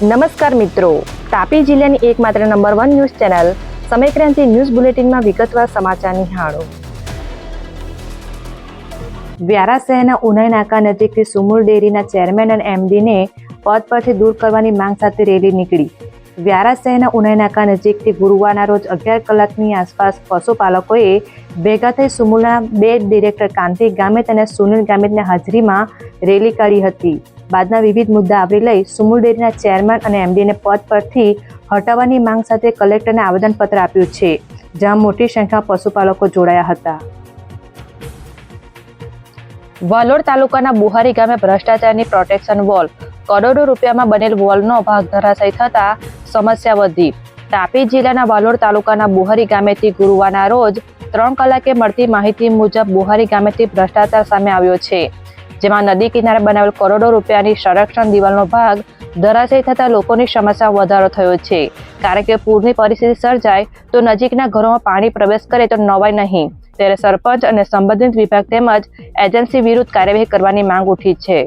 નમસ્કાર મિત્રો. તાપી જિલ્લાની એકમાત્ર number one news channel Samaykranti news બુલેટિનમાં વિગતવાર સમાચાર નિહાળો. વ્યારા શહેરના ઉનાઈ નાકા નજીકથી સુમુલ ડેરીના ચેરમેન અને એમડીને પદ પરથી દૂર કરવાની માંગ સાથે રેલી નીકળી. વ્યારા શહેરના ઉનાઈ નાકા નજીકથી ગુરુવારના રોજ અગિયાર કલાકની આસપાસ પશુપાલકોએ ભેગા થઈ સુમુલના બે ડિરેક્ટર કાંતિ ગામિત અને સુનિલ ગામિતની હાજરીમાં રેલી કાઢી હતી. બાદના વિવિધ મુદ્દા આવરી લઈ સુમુલ ડેરીના ચેરમેન અને એમડીને પદ પરથી હટાવવાની માંગ સાથે કલેક્ટરને આવેદનપત્ર આપ્યું છે, જ્યાં મોટી સંખ્યામાં પશુપાલકો જોડાયા હતા. વાલોડ તાલુકાના બુહારી ગામે ભ્રષ્ટાચારની પ્રોટેક્શન વોલ, કરોડો રૂપિયામાં બનેલ વોલનો ભાગ ધરાશય થતાં સમસ્યા વધી. તાપી જિલ્લાના વાલોડ તાલુકાના બુહારી ગામેથી ગુરુવારના રોજ ત્રણ કલાકે મળતી માહિતી મુજબ બુહારી ગામેથી ભ્રષ્ટાચાર સામે આવ્યો છે. જેમાં નદી કિનારે બનાવેલ કરોડો રૂપિયાની સંરક્ષણ દિવાલનો ભાગ ધરાશયી થતા લોકોની સમસ્યા વધારો થયો છે. કારણ કે પૂરની પરિસ્થિતિ સર્જાય તો નજીકના ઘરોમાં પાણી પ્રવેશ કરે તો નવાય નહીં. ત્યારે સરપંચ અને સંબંધિત વિભાગ તેમજ એજન્સી વિરુદ્ધ કાર્યવાહી કરવાની માંગ ઉઠી છે.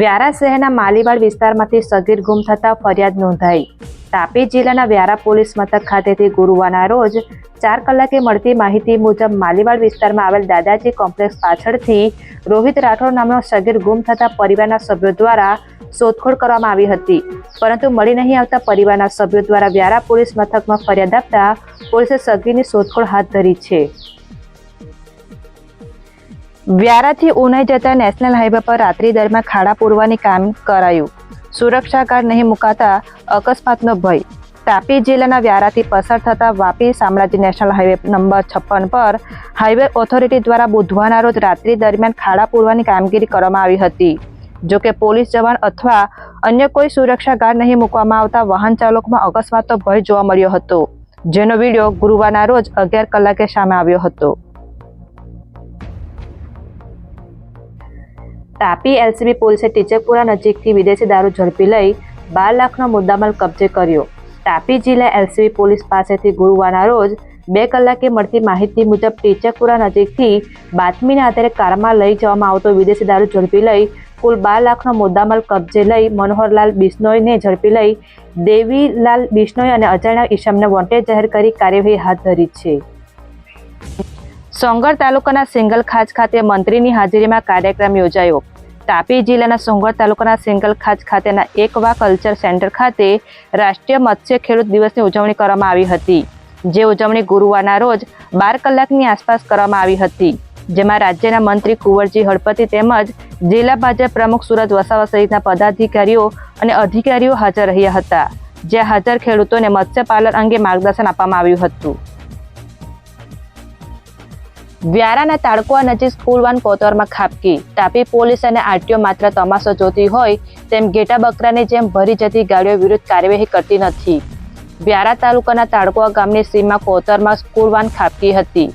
વ્યારા શહેરના માલીવાડ વિસ્તારમાંથી સગીર ગુમ થતા ફરિયાદ નોંધાઈ. તાપી જિલ્લાના વ્યારા પોલીસ મથક ખાતેથી ગુરુવારના રોજ ચાર કલાકે મળતી માહિતી મુજબ માલીવાડ વિસ્તારમાં આવેલ દાદાજી કોમ્પ્લેક્સ પાછળથી રોહિત રાઠોડ નામનો સગીર ગુમ થતા પરિવારના સભ્યો દ્વારા શોધખોળ કરવામાં આવી હતી. પરંતુ મળી નહીં આવતા પરિવારના સભ્યો દ્વારા વ્યારા પોલીસ મથકમાં ફરિયાદ આપતા પોલીસે સગીરની શોધખોળ હાથ ધરી છે. વ્યારાથી ઉનાઈ જતા નેશનલ હાઈવે પર રાત્રિ દરમિયાન ખાડા પૂરવાની કામ કરાયું. સુરક્ષા ગાર્ડ નહીં મુકાતા અકસ્માતનો ભય તાપી જિલ્લાના વ્યારાથી પસાર થતા Vapi Shamlaji national highway number છપ્પન પર હાઈવે ઓથોરિટી દ્વારા બુધવારના રોજ રાત્રિ દરમિયાન ખાડા પૂરવાની કામગીરી કરવામાં આવી હતી. જો કે પોલીસ જવાન અથવા અન્ય કોઈ સુરક્ષા ગાર્ડ નહીં મૂકવામાં આવતા વાહન ચાલકોમાં અકસ્માતનો ભય જોવા મળ્યો હતો, જેનો વીડિયો ગુરુવારના રોજ અગિયાર કલાકે સામે આવ્યો હતો. તાપી એલસીબી પોલીસે ટીચકપુરા નજીકથી વિદેશી દારૂ ઝડપી લઈ બાર લાખનો મુદ્દામાલ કબજે કર્યો. તાપી જિલ્લા એલસીબી પોલીસ પાસેથી ગુરુવારના રોજ બે કલાકે મળતી માહિતી મુજબ ટીચકપુરા નજીકથી બાતમીના આધારે કારમાં લઈ જવામાં આવતો વિદેશી દારૂ ઝડપી લઈ, કુલ બાર લાખનો મુદ્દામાલ કબજે લઈ મનોહરલાલ બિશ્નોઈને ઝડપી લઈ, દેવીલાલ બિશ્નોઈ અને અજાણ્યા ઈશમને વોન્ટેડ જાહેર કરી કાર્યવાહી હાથ ધરી છે. સોંગર તાલુકાના સિંગલ ખાજ ખાતે મંત્રીની હાજરીમાં કાર્યક્રમ યોજાયો. તાપી જિલ્લાના સોંગર તાલુકાના સિંગલ ખાજ ખાતેના એકવા કલ્ચર સેન્ટર ખાતે રાષ્ટ્રીય મત્સ્ય ખેડૂત દિવસની ઉજવણી કરવામાં આવી હતી, જે ઉજવણી ગુરુવારના રોજ બાર કલાકની આસપાસ કરવામાં આવી હતી, જેમાં રાજ્યના મંત્રી કુંવરજી હળપતિ તેમજ જિલ્લા ભાજપ પ્રમુખ સુરત વસાવા સહિતના પદાધિકારીઓ અને અધિકારીઓ હાજર રહ્યા હતા, જ્યાં હાજર ખેડૂતોને મત્સ્યપાલન અંગે માર્ગદર્શન આપવામાં આવ્યું હતું. વ્યારાના તાડકુવા નજીક સ્કૂલ વાન કોતરમાં ખાબકી. તાપી પોલીસ અને આરટીઓ માત્ર તમાશો જોતી હોય તેમ ઘેટા બકરાની જેમ ભરી જતી ગાડીઓ વિરુદ્ધ કાર્યવાહી કરતી નથી. વ્યારા તાલુકાના તાડકુવા ગામની સીમા કોતરમાં સ્કૂલ વાન ખાબકી હતી,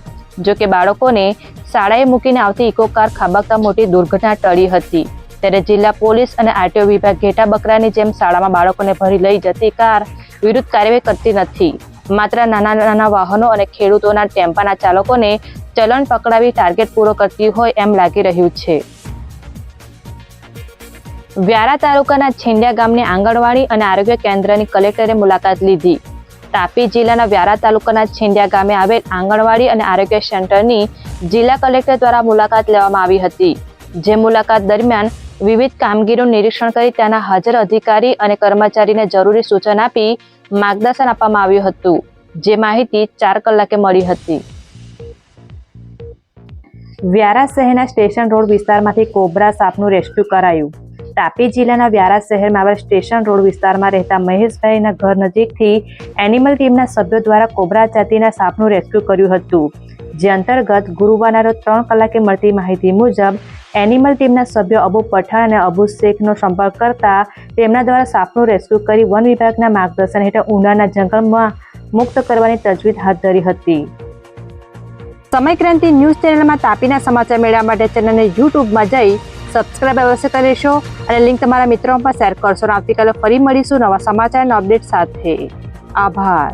જો કે બાળકોને શાળાએ મૂકીને આવતી ઇકો કાર ખાબકતા મોટી દુર્ઘટના ટળી હતી. ત્યારે જિલ્લા પોલીસ અને આરટીઓ વિભાગ ઘેટા બકરાની જેમ શાળામાં બાળકોને ભરી લઈ જતી કાર વિરુદ્ધ કાર્યવાહી કરતી નથી. માત્ર નાના નાના વાહનો અને ખેડૂતોના ટેમ્પાના ચાલકોને ચલણ પકડાવી ટાર્ગેટ પૂરો કરતી હોય એમ લાગી રહ્યું છે. વ્યારા તાલુકાના છેંડિયા ગામની આંગણવાડી અને આરોગ્ય કેન્દ્રની કલેક્ટરે મુલાકાત લીધી. તાપી જિલ્લાના વ્યારા તાલુકાના છેંડિયા ગામે આવેલ આંગણવાડી અને આરોગ્ય સેન્ટરની જિલ્લા કલેક્ટર દ્વારા મુલાકાત લેવામાં આવી હતી. જે મુલાકાત દરમિયાન વિવિધ કામગીરીનું નિરીક્ષણ કરી ત્યાંના હાજર અધિકારી અને કર્મચારીને જરૂરી સૂચન આપી માર્ગદર્શન આપવામાં આવ્યું હતું, જે માહિતી ચાર કલાકે મળી હતી. વ્યારા શહેરના સ્ટેશન રોડ વિસ્તારમાંથી કોબરા સાપનું રેસ્ક્યુ કરાયું. તાપી જિલ્લાના વ્યારા શહેરમાં આવેલ સ્ટેશન રોડ વિસ્તારમાં રહેતા મહેશભાઈના ઘર નજીકથી એનિમલ ટીમના સભ્યો દ્વારા કોબરા જાતિના સાપનું રેસ્ક્યુ કર્યું હતું, જે અંતર્ગત ગુરુવારના રોજ ત્રણ કલાકે મળતી માહિતી મુજબ એનિમલ ટીમના સભ્યો અબુ પઠાણ અને અબુ શેખનો સંપર્ક કરતા તેમના દ્વારા સાપનું રેસ્ક્યુ કરી વન વિભાગના માર્ગદર્શન હેઠળ ઉનાના જંગલમાં મુક્ત કરવાની તજવીજ હાથ ધરી હતી. સમયક્રાંતિ ન્યૂઝ ચેનલમાં તાપીના સમાચાર મેળવવા માટે ચેનલને યુટ્યુબમાં જઈ સબસ્ક્રાઇબ અવશ્ય કરીશો અને લિંક તમારા મિત્રોમાં શેર કરશો. આવતીકાલે ફરી મળીશું નવા સમાચાર અને અપડેટ સાથે. આભાર.